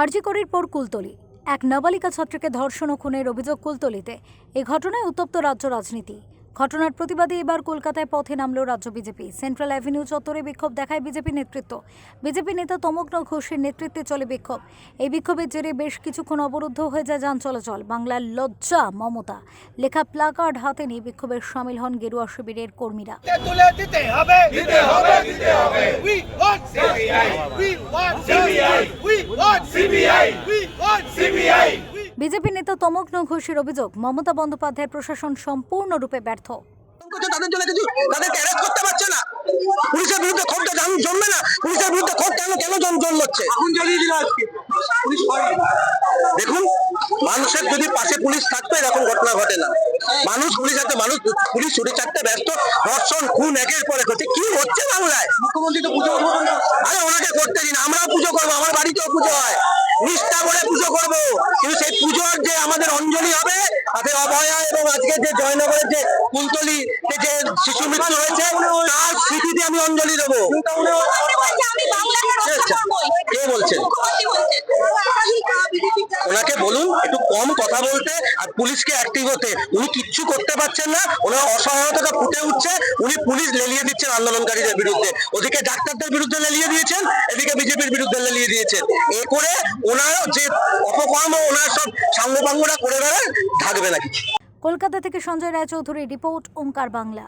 আরজিকরের পর কুলতলি। এক নাবালিকা ছাত্রীকে ধর্ষণ ও খুনের অভিযোগ কুলতলিতে। এ ঘটনায় উত্তপ্ত রাজ্য রাজনীতি। ঘটনার প্রতিবাদে এবার কলকাতায় পথে নামল রাজ্য বিজেপি। সেন্ট্রাল অ্যাভিনিউ চত্বরে বিক্ষোভ দেখায় বিজেপি নেতৃত্ব। বিজেপি নেতা তমগ্ন ঘোষের নেতৃত্বে চলে বিক্ষোভ। এই বিক্ষোভের জেরে বেশ কিছুক্ষণ অবরুদ্ধ হয়ে যায় যান চলাচল। বাংলার লজ্জা, মমতা। লেখা প্লাকার্ড হাতে নিয়ে বিক্ষোভে সামিল হন গেরুয়া শিবিরের কর্মীরা। তুলে দিতে হবে। বিজেপি নেতা তমগ্ন ঘোষের অভিযোগ মমতা বন্দ্যোপাধ্যায় প্রশাসন সম্পূর্ণরূপে ব্যর্থ। তাদের জন্য কিছু তাদেরকে অ্যারেস্ট করতে পারছে না। পুলিশের বিরুদ্ধে ক্ষোভটা জন্মে না। পুলিশের বিরুদ্ধে ক্ষোভ কেন কেন জন্ম জন্মচ্ছে মানুষের যদি পাশে পুলিশ থাকতো এরকম ঘটনা ঘটে না। মানুষ পুলিশ আছে মানুষ পুলিশ ছুটি চারটে ব্যস্ত ধর্ষণ খুন একের পরে করছে কি হচ্ছে বাংলায়? মুখ্যমন্ত্রী তো পুজো আরে ওনাকে করতে দিন আমরাও পুজো করব আমার বাড়িতেও পুজো হয়। নিষ্ঠা করে পুজো করব। কিন্তু সেই পুজোর যে আমাদের অঞ্জলি হবে তাতে অভয়া এবং আজকে যে জয়নগরের যে কুন্তলি যে শিশু মৃত্যু হয়েছে তার স্মৃতিতে আমি অঞ্জলি দেবো। কে বলছেন? বলুন, একটু কম কথা বলতে আর পুলিশকে অ্যাক্টিভ হতে। উনি কিচ্ছু করতে পারছেন না, ওনার অসহায়তা ফুটে উঠছে, উনি পুলিশ লেলিয়ে দিচ্ছেন আন্দোলনকারীদের বিরুদ্ধে। ওদিকে ডাক্তারদের বিরুদ্ধে লেলিয়ে দিয়েছেন, এদিকে বিজেপির বিরুদ্ধে লেলিয়ে দিয়েছেন। এ করে ওনার যে অপকর্ম, ওনার সব সাঙ্গপাঙ্গরা করে বেড়ান থাকবে না কিছু। কলকাতা থেকে সঞ্জয় রায়চৌধুরী রিপোর্ট ওঙ্কার বাংলা।